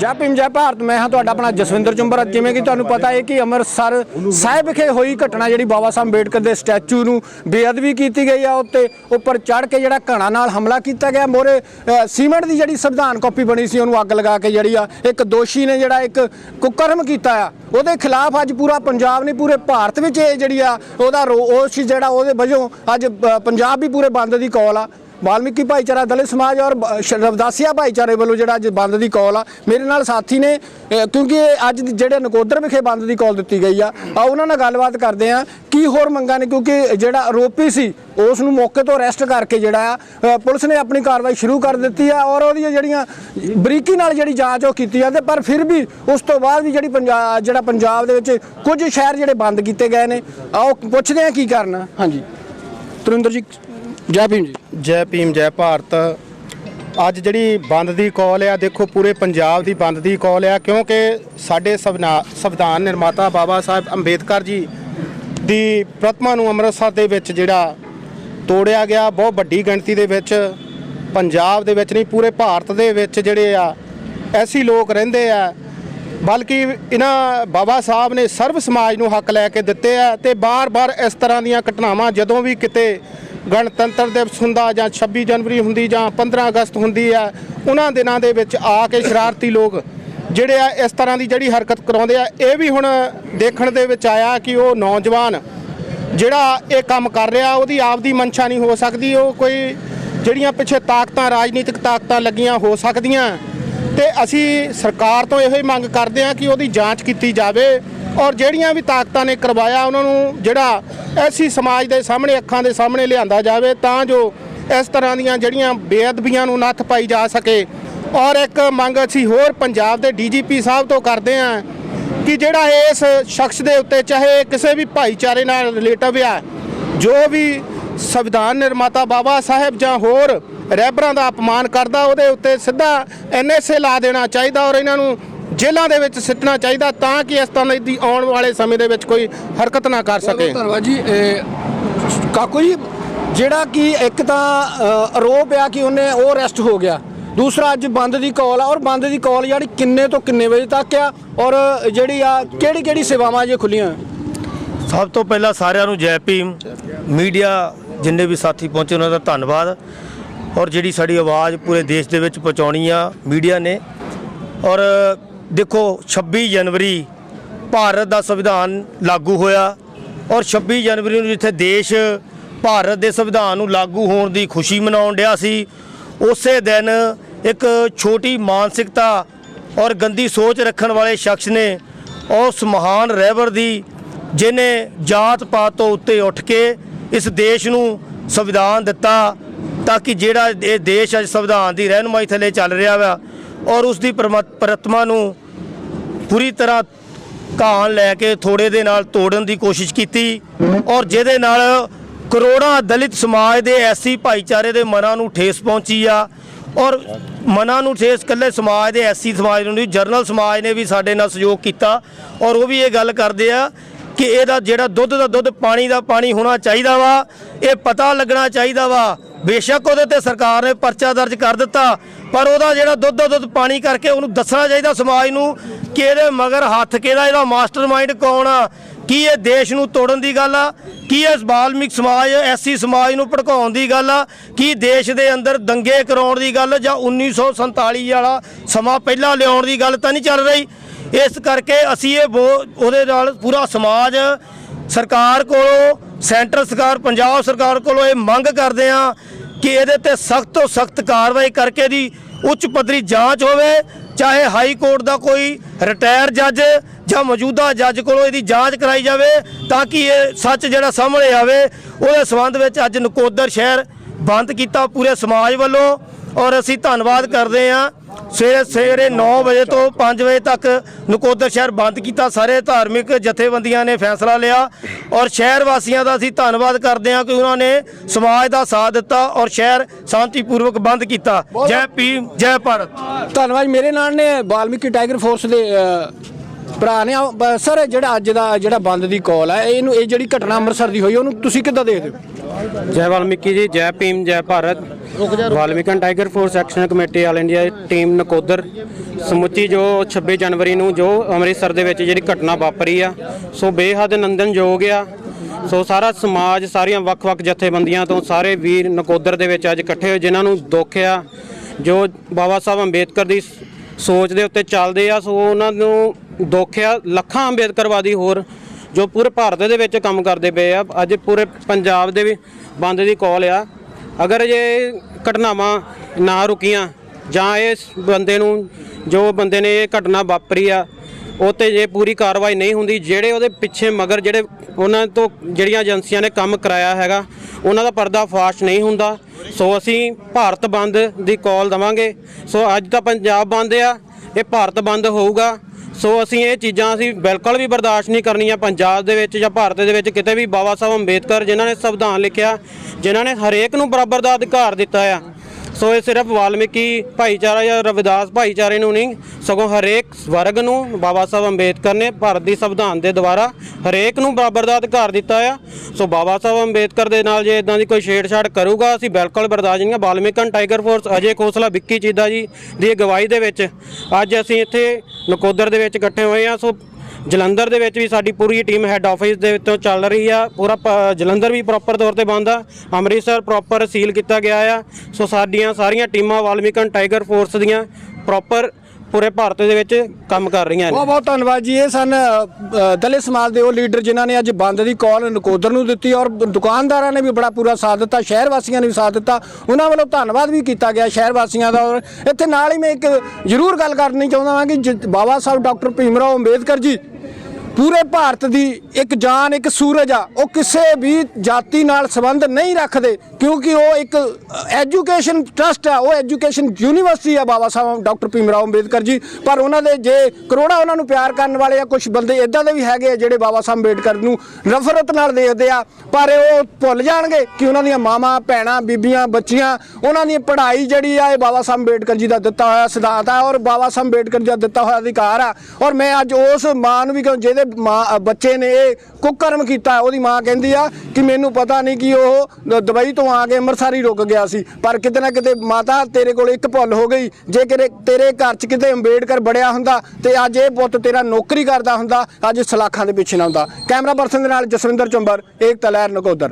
ਜੈ ਭੀਮ, ਜੈ ਭਾਰਤ, ਮੈਂ ਹਾਂ ਤੁਹਾਡਾ ਆਪਣਾ ਜਸਵਿੰਦਰ ਚੁੰਬਰ। ਜਿਵੇਂ ਕਿ ਤੁਹਾਨੂੰ ਪਤਾ ਹੈ ਕਿ ਅੰਮ੍ਰਿਤਸਰ ਸਾਹਿਬ ਵਿਖੇ ਹੋਈ ਘਟਨਾ ਜਿਹੜੀ ਬਾਬਾ ਸਾਹਿਬ ਅੰਬੇਡਕਰ ਦੇ ਸਟੈਚੂ ਨੂੰ ਬੇਅਦਬੀ ਕੀਤੀ ਗਈ ਆ, ਉੱਤੇ ਉੱਪਰ ਚੜ ਕੇ ਜਿਹੜਾ ਘਣਾ ਨਾਲ ਹਮਲਾ ਕੀਤਾ ਗਿਆ। ਮੋਰੇ ਸੀਮੈਂਟ ਦੀ ਜਿਹੜੀ ਸੰਵਿਧਾਨ ਕਾਪੀ ਬਣੀ ਸੀ, ਉਹਨੂੰ ਅੱਗ ਲਗਾ ਕੇ ਜਿਹੜੀ ਆ, ਇੱਕ ਦੋਸ਼ੀ ਨੇ ਜਿਹੜਾ ਇੱਕ ਕੁਕਰਮ ਕੀਤਾ ਆ, ਉਹਦੇ ਖਿਲਾਫ ਅੱਜ ਪੂਰਾ ਪੰਜਾਬ ਨਹੀਂ, ਪੂਰੇ ਭਾਰਤ ਵਿੱਚ ਇਹ ਜਿਹੜੀ ਆ, ਉਹਦਾ ਰੋਸ ਜਿਹੜਾ ਉਹਦੇ ਵਜੋਂ ਅੱਜ ਪੰਜਾਬ ਵੀ ਪੂਰੇ ਬੰਦ ਦੀ ਕਾਲ ਆ। ਵਾਲਮੀਕੀ ਭਾਈਚਾਰਾ, ਦਲਿਤ ਸਮਾਜ ਔਰ ਰਵਦਾਸੀਆ ਭਾਈਚਾਰੇ ਵੱਲੋਂ ਜਿਹੜਾ ਅੱਜ ਬੰਦ ਦੀ ਕਾਲ ਆ, ਮੇਰੇ ਨਾਲ ਸਾਥੀ ਨੇ ਕਿਉਂਕਿ ਅੱਜ ਜਿਹੜੇ ਨਕੋਦਰ ਵਿਖੇ ਬੰਦ ਦੀ ਕਾਲ ਦਿੱਤੀ ਗਈ ਆ ਆ ਉਹਨਾਂ ਨਾਲ ਗੱਲਬਾਤ ਕਰਦੇ ਆ, ਕੀ ਹੋਰ ਮੰਗਾਂ ਨੇ, ਕਿਉਂਕਿ ਜਿਹੜਾ ਆਰੋਪੀ ਸੀ, ਉਸ ਨੂੰ ਮੌਕੇ ਤੋਂ ਅਰੈਸਟ ਕਰਕੇ ਜਿਹੜਾ ਆ ਪੁਲਿਸ ਨੇ ਆਪਣੀ ਕਾਰਵਾਈ ਸ਼ੁਰੂ ਕਰ ਦਿੱਤੀ ਆ, ਔਰ ਉਹਦੀਆਂ ਜਿਹੜੀਆਂ ਬਰੀਕੀ ਨਾਲ ਜਿਹੜੀ ਜਾਂਚ ਉਹ ਕੀਤੀ ਆ ਤੇ ਪਰ ਫਿਰ ਵੀ ਉਸ ਤੋਂ ਬਾਅਦ ਵੀ ਜਿਹੜੀ ਪੰਜਾਬ ਜਿਹੜਾ ਪੰਜਾਬ ਦੇ ਵਿੱਚ ਕੁਝ ਸ਼ਹਿਰ ਜਿਹੜੇ ਬੰਦ ਕੀਤੇ ਗਏ ਨੇ, ਆਓ ਪੁੱਛਦੇ ਆ ਕੀ ਕਰਨਾ ਹਾਂਜੀ। ਤੁਰਿੰਦਰ ਜੀ ਜੈ ਭੀਮ ਜੀ। ਜੈ ਭੀਮ, ਜੈ ਭਾਰਤ। ਅੱਜ ਜਿਹੜੀ ਬੰਦ ਦੀ ਕਾਲ ਆ, ਦੇਖੋ ਪੂਰੇ ਪੰਜਾਬ ਦੀ ਬੰਦ ਦੀ ਕਾਲ ਆ, ਕਿਉਂਕਿ ਸਾਡੇ ਸੰਵਿਧਾ- ਸੰਵਿਧਾਨ ਨਿਰਮਾਤਾ ਬਾਬਾ ਸਾਹਿਬ ਅੰਬੇਦਕਰ ਜੀ ਦੀ ਪ੍ਰਤਿਮਾ ਨੂੰ ਅੰਮ੍ਰਿਤਸਰ ਦੇ ਵਿੱਚ ਜਿਹੜਾ ਤੋੜਿਆ ਗਿਆ, ਬਹੁਤ ਵੱਡੀ ਗਿਣਤੀ ਦੇ ਵਿੱਚ, ਪੰਜਾਬ ਦੇ ਵਿੱਚ ਨਹੀਂ, ਪੂਰੇ ਭਾਰਤ ਦੇ ਵਿੱਚ ਜਿਹੜੇ ਆ, ਐਸੀ ਲੋਕ ਰਹਿੰਦੇ ਆ, ਬਲਕਿ ਇਹਨਾਂ ਬਾਬਾ ਸਾਹਿਬ ਨੇ ਸਰਵ ਸਮਾਜ ਨੂੰ ਹੱਕ ਲੈ ਕੇ ਦਿੱਤੇ ਆ, ਤੇ ਬਾਰ-ਬਾਰ ਇਸ ਤਰ੍ਹਾਂ ਦੀਆਂ ਘਟਨਾਵਾਂ ਜਦੋਂ ਵੀ ਕਿਤੇ ਗਣਤੰਤਰ ਦਿਵਸ ਹੁੰਦਾ ਜਾਂ 26 ਜਨਵਰੀ ਹੁੰਦੀ ਜਾਂ 15 ਅਗਸਤ ਹੁੰਦੀ ਆ ਉਹਨਾਂ ਦਿਨਾਂ ਦੇ ਵਿੱਚ ਆ ਕੇ ਸ਼ਰਾਰਤੀ ਲੋਕ ਜਿਹੜੇ ਆ ਇਸ ਤਰ੍ਹਾਂ ਦੀ ਜਿਹੜੀ ਹਰਕਤ ਕਰਾਉਂਦੇ ਆ, ਇਹ ਵੀ ਹੁਣ ਦੇਖਣ ਦੇ ਵਿੱਚ ਆਇਆ ਕਿ ਉਹ ਨੌਜਵਾਨ ਜਿਹੜਾ ਇਹ ਕੰਮ ਕਰ ਰਿਹਾ, ਉਹਦੀ ਆਪਦੀ ਮਨਸ਼ਾ ਨਹੀਂ ਹੋ ਸਕਦੀ, ਉਹ ਕੋਈ ਜਿਹੜੀਆਂ ਪਿੱਛੇ ਤਾਕਤਾਂ, ਰਾਜਨੀਤਿਕ ਤਾਕਤਾਂ ਲੱਗੀਆਂ ਹੋ ਸਕਦੀਆਂ। ਤੇ ਅਸੀਂ ਸਰਕਾਰ ਤੋਂ ਇਹੋ ਹੀ ਮੰਗ ਕਰਦੇ ਹਾਂ ਕਿ ਉਹਦੀ ਜਾਂਚ ਕੀਤੀ ਜਾਵੇ। ਔਰ ਜਿਹੜੀਆਂ ਵੀ ਤਾਕਤਾਂ ਨੇ ਕਰਵਾਇਆ ਉਹਨਾਂ ਨੂੰ ਜਿਹੜਾ ਐਸੀ ਸਮਾਜ ਦੇ ਸਾਹਮਣੇ, ਅੱਖਾਂ ਦੇ ਸਾਹਮਣੇ ਲਿਆਂਦਾ ਜਾਵੇ ਤਾਂ ਜੋ ਇਸ ਤਰ੍ਹਾਂ ਦੀਆਂ ਜਿਹੜੀਆਂ ਬੇਅਦਬੀਆਂ ਨੂੰ ਨੱਥ ਪਾਈ ਜਾ ਸਕੇ। ਔਰ ਇੱਕ ਮੰਗ ਅਸੀਂ ਹੋਰ ਪੰਜਾਬ ਦੇ ਡੀਜੀਪੀ ਸਾਹਿਬ ਤੋਂ ਕਰਦੇ ਹਾਂ ਕਿ ਜਿਹੜਾ ਇਸ ਸ਼ਖਸ ਦੇ ਉੱਤੇ ਚਾਹੇ ਕਿਸੇ ਵੀ ਭਾਈਚਾਰੇ ਨਾਲ ਰਿਲੇਟਿਵ ਆ, ਜੋ ਵੀ ਸੰਵਿਧਾਨ ਨਿਰਮਾਤਾ ਬਾਬਾ ਸਾਹਿਬ ਜਾਂ ਹੋਰ ਰਹਿਬਰਾਂ ਦਾ ਅਪਮਾਨ ਕਰਦਾ, ਉਹਦੇ ਉੱਤੇ ਸਿੱਧਾ ਐਨਐਸਏ ਲਾ ਦੇਣਾ ਚਾਹੀਦਾ ਔਰ ਇਹਨਾਂ ਨੂੰ ਜੇਲ੍ਹਾਂ ਦੇ ਵਿੱਚ ਸਿੱਟਣਾ ਚਾਹੀਦਾ ਤਾਂ ਕਿ ਇਸ ਤਰ੍ਹਾਂ ਦੀ ਆਉਣ ਵਾਲੇ ਸਮੇਂ ਦੇ ਵਿੱਚ ਕੋਈ ਹਰਕਤ ਨਾ ਕਰ ਸਕੇ। ਧੰਨਵਾਦ ਜੀ। ਕਾਕੂ ਜੀ ਜਿਹੜਾ ਕਿ ਇੱਕ ਤਾਂ ਆਰੋਪ ਆ ਕਿ ਉਹਨੇ ਉਹ ਅਰੈਸਟ ਹੋ ਗਿਆ। ਦੂਸਰਾ ਅੱਜ ਬੰਦ ਦੀ ਕਾਲ ਆ ਔਰ ਬੰਦ ਦੀ ਕਾਲ ਜਿਹੜੀ ਕਿੰਨੇ ਤੋਂ ਕਿੰਨੇ ਵਜੇ ਤੱਕ ਆ ਔਰ ਜਿਹੜੀ ਆ ਕਿਹੜੀ ਕਿਹੜੀ ਸੇਵਾਵਾਂ ਜੇ ਖੁੱਲੀਆਂ ਸਭ ਤੋਂ ਪਹਿਲਾਂ ਸਾਰਿਆਂ ਨੂੰ ਜੈ ਭੀਮ। ਮੀਡੀਆ ਜਿੰਨੇ ਵੀ ਸਾਥੀ ਪਹੁੰਚੇ ਉਹਨਾਂ ਦਾ ਧੰਨਵਾਦ। ਔਰ ਜਿਹੜੀ ਸਾਡੀ ਆਵਾਜ਼ ਪੂਰੇ ਦੇਸ਼ ਦੇ ਵਿੱਚ ਪਹੁੰਚਾਉਣੀ ਆ ਮੀਡੀਆ ਨੇ। ਔਰ ਦੇਖੋ 26 ਜਨਵਰੀ ਭਾਰਤ ਦਾ ਸੰਵਿਧਾਨ ਲਾਗੂ ਹੋਇਆ ਔਰ 26 ਜਨਵਰੀ ਨੂੰ ਜਿੱਥੇ ਦੇਸ਼ ਭਾਰਤ ਦੇ ਸੰਵਿਧਾਨ ਨੂੰ ਲਾਗੂ ਹੋਣ ਦੀ ਖੁਸ਼ੀ ਮਨਾਉਣ ਡਿਆ ਸੀ, ਉਸੇ ਦਿਨ ਇੱਕ ਛੋਟੀ ਮਾਨਸਿਕਤਾ ਔਰ ਗੰਦੀ ਸੋਚ ਰੱਖਣ ਵਾਲੇ ਸ਼ਖਸ ਨੇ ਉਸ ਮਹਾਨ ਰਹਿਬਰ ਦੀ ਜਿਨੇ ਜਾਤ ਪਾਤ ਤੋਂ ਉੱਤੇ ਉੱਠ ਕੇ ਇਸ ਦੇਸ਼ ਨੂੰ ਸੰਵਿਧਾਨ ਦਿੱਤਾ, ਤਾਂ ਕਿ ਜਿਹੜਾ ਇਹ ਦੇਸ਼ ਅੱਜ ਸੰਵਿਧਾਨ ਦੀ ਰਹਿਨੁਮਾਈ ਥੱਲੇ ਚੱਲ ਰਿਹਾ ਵਾ ਔਰ ਉਸ ਦੀ ਪ੍ਰਮ- ਪ੍ਰਤਿਮਾ ਨੂੰ ਪੂਰੀ ਤਰ੍ਹਾਂ ਘਾਣ ਲੈ ਕੇ ਥੋੜੇ ਦੇ ਨਾਲ ਤੋੜਨ ਦੀ ਕੋਸ਼ਿਸ਼ ਕੀਤੀ ਔਰ ਜਿਹਦੇ ਨਾਲ ਕਰੋੜਾਂ ਦਲਿਤ ਸਮਾਜ ਦੇ ਐਸੀ ਭਾਈਚਾਰੇ ਦੇ ਮਨਾਂ ਨੂੰ ਠੇਸ ਪਹੁੰਚੀ ਆ ਔਰ ਮਨਾਂ ਨੂੰ ਠੇਸ ਕੱਲੇ ਸਮਾਜ ਦੇ ਐਸੀ ਸਮਾਜ ਨੂੰ ਨਹੀਂ, ਜਰਨਲ ਸਮਾਜ ਨੇ ਵੀ ਸਾਡੇ ਨਾਲ ਸਹਿਯੋਗ ਕੀਤਾ ਔਰ ਉਹ ਵੀ ਇਹ ਗੱਲ ਕਰਦੇ ਆ ਕਿ ਇਹਦਾ ਜਿਹੜਾ ਦੁੱਧ ਦਾ ਦੁੱਧ ਪਾਣੀ ਦਾ ਪਾਣੀ ਹੋਣਾ ਚਾਹੀਦਾ ਵਾ, ਇਹ ਪਤਾ ਲੱਗਣਾ ਚਾਹੀਦਾ ਵਾ। ਬੇਸ਼ੱਕ ਉਹਦੇ ਤੇ ਸਰਕਾਰ ਨੇ ਪਰਚਾ ਦਰਜ ਕਰ ਦਿੱਤਾ, ਪਰ ਉਹਦਾ ਜਿਹੜਾ ਦੁੱਧ ਦਾ ਦੁੱਧ ਪਾਣੀ ਕਰਕੇ ਉਹਨੂੰ ਦੱਸਣਾ ਚਾਹੀਦਾ ਸਮਾਜ ਨੂੰ ਕਿ ਇਹਦੇ ਮਗਰ ਹੱਥ ਕਿਹਦਾ, ਇਹਦਾ ਮਾਸਟਰਮਾਈਂਡ ਕੌਣ ਆ? ਕੀ ਇਹ ਦੇਸ਼ ਨੂੰ ਤੋੜਨ ਦੀ ਗੱਲ ਆ? ਕੀ ਇਹ ਬਾਲਮਿਕ ਸਮਾਜ ਐਸੀ ਸਮਾਜ ਨੂੰ ਭੜਕਾਉਣ ਦੀ ਗੱਲ ਆ? ਕੀ ਦੇਸ਼ ਦੇ ਅੰਦਰ ਦੰਗੇ ਕਰਾਉਣ ਦੀ ਗੱਲ ਜਾਂ 1947 ਵਾਲਾ ਸਮਾਂ ਪਹਿਲਾਂ ਲਿਆਉਣ ਦੀ ਗੱਲ ਤਾਂ ਨਹੀਂ ਚੱਲ ਰਹੀ? ਇਸ ਕਰਕੇ ਅਸੀਂ ਇਹ ਬੋ- ਉਹਦੇ ਨਾਲ ਪੂਰਾ ਸਮਾਜ ਸਰਕਾਰ ਕੋਲੋਂ, ਸੈਂਟਰ ਸਰਕਾਰ, ਪੰਜਾਬ ਸਰਕਾਰ ਕੋਲੋਂ ਇਹ ਮੰਗ ਕਰਦੇ ਆ ਕਿ ਇਹਦੇ ਤੇ ਸਖਤ ਤੋਂ ਸਖਤ ਕਾਰਵਾਈ ਕਰਕੇ ਦੀ ਉੱਚ ਪੱਧਰੀ ਜਾਂਚ ਹੋਵੇ, ਚਾਹੇ ਹਾਈ ਕੋਰਟ ਦਾ ਕੋਈ ਰਿਟਾਇਰ ਜੱਜ ਜਾਂ ਮੌਜੂਦਾ ਜੱਜ ਕੋਲੋਂ ਇਹਦੀ ਜਾਂਚ ਕਰਾਈ ਜਾਵੇ ਤਾਂ ਕਿ ਇਹ ਸੱਚ ਜਿਹੜਾ ਸਾਹਮਣੇ ਆਵੇ। ਉਹਦੇ ਸੰਬੰਧ ਵਿੱਚ ਅੱਜ ਨਕੋਦਰ ਸ਼ਹਿਰ ਬੰਦ ਕੀਤਾ ਪੂਰੇ ਸਮਾਜ ਵੱਲੋਂ ਔਰ ਅਸੀਂ ਧੰਨਵਾਦ ਕਰਦੇ ਹਾਂ ਸਵੇਰੇ ਸਵੇਰੇ 9 ਵਜੇ ਤੋਂ 5 ਵਜੇ ਤੱਕ ਨਕੋਦਰ ਸ਼ਹਿਰ ਬੰਦ ਕੀਤਾ। ਸਾਰੇ ਧਾਰਮਿਕ ਜਥੇਬੰਦੀਆਂ ਨੇ ਫੈਸਲਾ ਲਿਆ ਔਰ ਸ਼ਹਿਰ ਵਾਸੀਆਂ ਦਾ ਅਸੀਂ ਧੰਨਵਾਦ ਕਰਦੇ ਹਾਂ ਕਿ ਉਹਨਾਂ ਨੇ ਸਮਾਜ ਦਾ ਸਾਥ ਦਿੱਤਾ ਔਰ ਸ਼ਹਿਰ ਸ਼ਾਂਤੀਪੂਰਵਕ ਬੰਦ ਕੀਤਾ। ਜੈ ਭੀਮ ਜੈ ਭਾਰਤ। ਧੰਨਵਾਦ ਮੇਰੇ ਨਾਲ ਨੇ ਵਾਲਮੀਕੀ ਟਾਈਗਰ ਫੋਰਸ ਦੇ ਭਰਾ ਨੇ ਸਰ ਜਿਹੜਾ ਅੱਜ ਦਾ ਜਿਹੜਾ ਬੰਦ ਦੀ ਕਾਲ ਹੈ ਇਹਨੂੰ ਇਹ ਜਿਹੜੀ ਘਟਨਾ ਅੰਮ੍ਰਿਤਸਰ ਦੀ ਹੋਈ ਉਹਨੂੰ ਤੁਸੀਂ ਕਿੱਦਾਂ ਦੇਖਦੇ ਹੋ? ਜੈ ਵਾਲਮੀਕੀ ਜੀ ਜੈ ਭੀਮ ਜੈ Bharat. Valmikan tiger force action committee all India team Nakodar ਸਮੁੱਚੀ ਜੋ 26 ਜਨਵਰੀ ਨੂੰ ਜੋ ਅੰਮ੍ਰਿਤਸਰ ਦੇ ਵਿੱਚ ਜਿਹੜੀ ਘਟਨਾ ਵਾਪਰੀ ਆ ਸੋ ਬੇਹੱਦ ਨੰਦਨਯੋਗ ਆ। ਸੋ ਸਾਰਾ ਸਮਾਜ ਸਾਰੀਆਂ ਵੱਖ-ਵੱਖ ਜਥੇਬੰਦੀਆਂ ਤੋਂ ਸਾਰੇ ਵੀਰ ਨਕੋਦਰ ਦੇ ਵਿੱਚ ਅੱਜ ਇਕੱਠੇ ਹੋਏ ਜਿਨ੍ਹਾਂ ਨੂੰ ਦੁੱਖ ਆ ਜੋ ਬਾਬਾ ਸਾਹਿਬ ਅੰਬੇਦਕਰ ਦੀ ਸੋਚ ਦੇ ਉੱਤੇ ਚੱਲਦੇ ਆ ਸੋ ਉਹਨਾਂ ਨੂੰ ਦੁੱਖ ਆ ਲੱਖਾਂ ਅੰਬੇਦਕਰਵਾਦੀ ਹੋਰ ਜੋ ਪੂਰੇ ਭਾਰਤ ਦੇ ਵਿੱਚ ਕੰਮ ਕਰਦੇ ਪਏ ਆ। ਅੱਜ ਪੂਰੇ ਪੰਜਾਬ ਦੇ ਵੀ ਬੰਦ ਦੀ ਕਾਲ ਆ। ਅਗਰ ਇਹ ਘਟਨਾਵਾਂ ਨਾ ਰੁਕੀਆਂ ਜਾਂ ਇਸ ਬੰਦੇ ਨੂੰ ਜੋ ਬੰਦੇ ਨੇ ਇਹ ਘਟਨਾ ਵਾਪਰੀ ਆ, ਉਹ ਤੇ ਜੇ ਪੂਰੀ ਕਾਰਵਾਈ ਨਹੀਂ ਹੁੰਦੀ, ਜਿਹੜੇ ਉਹਦੇ ਪਿੱਛੇ ਮਗਰ ਜਿਹੜੇ ਉਹਨਾਂ ਤੋਂ ਜਿਹੜੀਆਂ ਏਜੰਸੀਆਂ ਨੇ ਕੰਮ ਕਰਾਇਆ ਹੈਗਾ, ਉਹਨਾਂ ਦਾ ਪਰਦਾ ਫਾਸ਼ ਨਹੀਂ ਹੁੰਦਾ। ਸੋ ਅਸੀਂ ਭਾਰਤ ਬੰਦ ਦੀ ਕਾਲ ਦਵਾਂਗੇ। ਸੋ ਅੱਜ ਤਾਂ ਪੰਜਾਬ ਬੰਦ ਆ, ਇਹ ਭਾਰਤ ਬੰਦ ਹੋਊਗਾ। ਸੋ ਅਸੀਂ ਇਹ ਚੀਜ਼ਾਂ ਅਸੀਂ ਬਿਲਕੁਲ ਵੀ ਬਰਦਾਸ਼ਤ ਨਹੀਂ ਕਰਨੀਆਂ ਪੰਜਾਬ ਦੇ ਵਿੱਚ ਜਾਂ ਭਾਰਤ ਦੇ ਵਿੱਚ ਕਿਤੇ ਵੀ ਬਾਬਾ ਸਾਹਿਬ ਅੰਬੇਦਕਰ ਜਿਨ੍ਹਾਂ ਨੇ ਸੰਵਿਧਾਨ ਲਿਖਿਆ, ਜਿਨ੍ਹਾਂ ਨੇ ਹਰੇਕ ਨੂੰ ਬਰਾਬਰ ਦਾ ਅਧਿਕਾਰ ਦਿੱਤਾ ਆ ਸੋ ਇਹ ਸਿਰਫ ਵਾਲਮੀਕੀ ਭਾਈਚਾਰਾ ਜਾਂ ਰਵਿਦਾਸ ਭਾਈਚਾਰੇ ਨੂੰ ਨਹੀਂ, ਸਗੋਂ ਹਰੇਕ ਵਰਗ ਨੂੰ ਬਾਬਾ ਸਾਹਿਬ ਅੰਬੇਦਕਰ ਨੇ ਭਾਰਤ ਦੀ ਸੰਵਿਧਾਨ ਦੇ ਦੁਆਰਾ ਹਰੇਕ ਨੂੰ ਬਰਾਬਰ ਦਾ ਅਧਿਕਾਰ ਦਿੱਤਾ ਆ। ਸੋ ਬਾਬਾ ਸਾਹਿਬ ਅੰਬੇਦਕਰ ਦੇ ਨਾਲ ਜੇ ਇਦਾਂ ਦੀ ਕੋਈ ਛੇੜਛਾੜ ਕਰੂਗਾ, ਅਸੀਂ ਬਿਲਕੁਲ ਬਰਦਾਸ਼ਤ ਨਹੀਂ ਵਾਲਮੀਕਨ ਟਾਈਗਰ ਫੋਰਸ ਅਜੇ ਖੋਸਲਾ ਵਿੱਕੀ ਚੀਦਾ ਜੀ ਦੀ ਅਗਵਾਈ ਦੇ ਵਿੱਚ, ਅੱਜ ਅਸੀਂ ਇੱਥੇ ਨਕੋਦਰ ਦੇ ਵਿੱਚ ਇਕੱਠੇ ਹੋਏ ਆ। ਸੋ ਜਲੰਧਰ ਦੇ ਵਿੱਚ ਵੀ ਸਾਡੀ ਪੂਰੀ ਟੀਮ ਹੈੱਡ ਆਫਿਸ ਦੇ ਵਿੱਚੋਂ ਚੱਲ ਰਹੀ ਆ। ਪੂਰਾ ਜਲੰਧਰ ਵੀ ਪ੍ਰੋਪਰ ਤੌਰ ਤੇ ਬੰਦ ਆ। ਅੰਮ੍ਰਿਤਸਰ ਪ੍ਰੋਪਰ ਸੀਲ ਕੀਤਾ ਗਿਆ ਆ। ਸੋ ਸਾਡੀਆਂ ਸਾਰੀਆਂ ਟੀਮਾਂ ਵਾਲਮੀਕਨ ਟਾਈਗਰ ਫੋਰਸ ਦੀਆਂ ਪ੍ਰੋਪਰ ਪੂਰੇ ਭਾਰਤ ਦੇ ਵਿੱਚ ਕੰਮ ਕਰ ਰਹੀਆਂ ਨੇ। ਬਹੁਤ ਬਹੁਤ ਧੰਨਵਾਦ ਜੀ। ਇਹ ਸਨ ਅ, ਦਲਿਤ ਸਮਾਜ ਦੇ ਉਹ ਲੀਡਰ ਜਿਨ੍ਹਾਂ ਨੇ ਅੱਜ ਬੰਦ ਦੀ ਕਾਲ ਨਕੋਦਰ ਨੂੰ ਦਿੱਤੀ ਔਰ ਦੁਕਾਨਦਾਰਾਂ ਨੇ ਵੀ ਬੜਾ ਪੂਰਾ ਸਾਥ ਦਿੱਤਾ ਸ਼ਹਿਰ ਵਾਸੀਆਂ ਨੇ ਵੀ ਸਾਥ ਦਿੱਤਾ। ਉਹਨਾਂ ਵੱਲੋਂ ਧੰਨਵਾਦ ਵੀ ਕੀਤਾ ਗਿਆ ਸ਼ਹਿਰ ਵਾਸੀਆਂ ਦਾ ਔਰ ਇੱਥੇ ਨਾਲ ਹੀ ਮੈਂ ਇੱਕ ਜ਼ਰੂਰ ਗੱਲ ਕਰਨੀ ਚਾਹੁੰਦਾ ਹਾਂ ਕਿ ਜ- ਬਾਬਾ ਸਾਹਿਬ ਡਾਕਟਰ ਭੀਮ ਰਾਓ ਅੰਬੇਦਕਰ ਜੀ ਪੂਰੇ ਭਾਰਤ ਦੀ ਇੱਕ ਜਾਨ, ਇੱਕ ਸੂਰਜ ਆ, ਉਹ ਕਿਸੇ ਵੀ ਜਾਤੀ ਨਾਲ ਸੰਬੰਧ ਨਹੀਂ ਰੱਖਦੇ, ਕਿਉਂਕਿ ਉਹ ਇੱਕ ਐਜੂਕੇਸ਼ਨ ਟਰਸਟ ਆ, ਉਹ ਐਜੂਕੇਸ਼ਨ ਯੂਨੀਵਰਸਿਟੀ ਆ ਬਾਬਾ ਸਾਹਿਬ, ਡਾਕਟਰ ਭੀਮ ਰਾਓ ਅੰਬੇਦਕਰ ਜੀ। ਪਰ ਉਹਨਾਂ ਦੇ ਜੇ ਕਰੋੜਾ ਉਹਨਾਂ ਨੂੰ ਪਿਆਰ ਕਰਨ ਵਾਲੇ ਆ ਕੁਝ ਬੰਦੇ ਇਦਾਂ ਦੇ ਵੀ ਹੈਗੇ ਆ ਜਿਹੜੇ ਬਾਬਾ ਸਾਹਿਬ ਅੰਬੇਦਕਰ ਨੂੰ ਨਫ਼ਰਤ ਨਾਲ ਦੇਖਦੇ ਆ, ਪਰ ਉਹ ਭੁੱਲ ਜਾਣਗੇ ਕਿ ਉਹਨਾਂ ਦੀਆਂ ਮਾਵਾਂ, ਭੈਣਾਂ, ਬੀਬੀਆਂ, ਬੱਚੀਆਂ, ਉਹਨਾਂ ਦੀ ਪੜ੍ਹਾਈ ਜਿਹੜੀ ਆ, ਇਹ ਬਾਬਾ ਸਾਹਿਬ ਅੰਬੇਦਕਰ ਜੀ ਦਾ ਦਿੱਤਾ ਹੋਇਆ ਸਿਧਾਂਤ ਆ, ਔਰ ਬਾਬਾ ਸਾਹਿਬ ਅੰਬੇਦਕਰ ਜੀ ਦਾ ਦਿੱਤਾ ਹੋਇਆ ਅਧਿਕਾਰ ਆ। ਔਰ ਮੈਂ ਅੱਜ ਉਸ ਮਾਂ ਨੂੰ ਵੀ ਕਹਾਂ ਜਿਹਦੇ ਮਾਂ ਬੱਚੇ ਨੇ ਇਹ ਕੁਕਰਮ ਕੀਤਾ। ਉਹਦੀ ਮਾਂ ਕਹਿੰਦੀ ਆ ਕਿ ਮੈਨੂੰ ਪਤਾ ਨਹੀਂ ਕਿ ਉਹ ਦੁਬਈ ਤੋਂ ਆ ਕੇ ਅੰਮ੍ਰਿਤਸਰ ਹੀ ਰੁਕ ਗਿਆ ਸੀ। ਪਰ ਕਿਤੇ ਨਾ ਕਿਤੇ ਮਾਤਾ ਤੇਰੇ ਕੋਲ ਇੱਕ ਭੁੱਲ ਹੋ ਗਈ। ਜੇ ਕਿਤੇ ਤੇਰੇ ਘਰ 'ਚ ਕਿਤੇ ਅੰਬੇਡਕਰ ਬੜਿਆ ਹੁੰਦਾ ਤੇ ਅੱਜ ਇਹ ਪੁੱਤ ਤੇਰਾ ਨੌਕਰੀ ਕਰਦਾ ਹੁੰਦਾ, ਅੱਜ ਸਲਾਖਾਂ ਦੇ ਪਿੱਛੇ ਨਾ ਹੁੰਦਾ। ਕੈਮਰਾ ਪਰਸਨ ਦੇ ਨਾਲ ਜਸਵਿੰਦਰ ਚੁੰਬਰ, ਏਕਤਾ ਲਹਿਰ ਨਕੋਦਰ।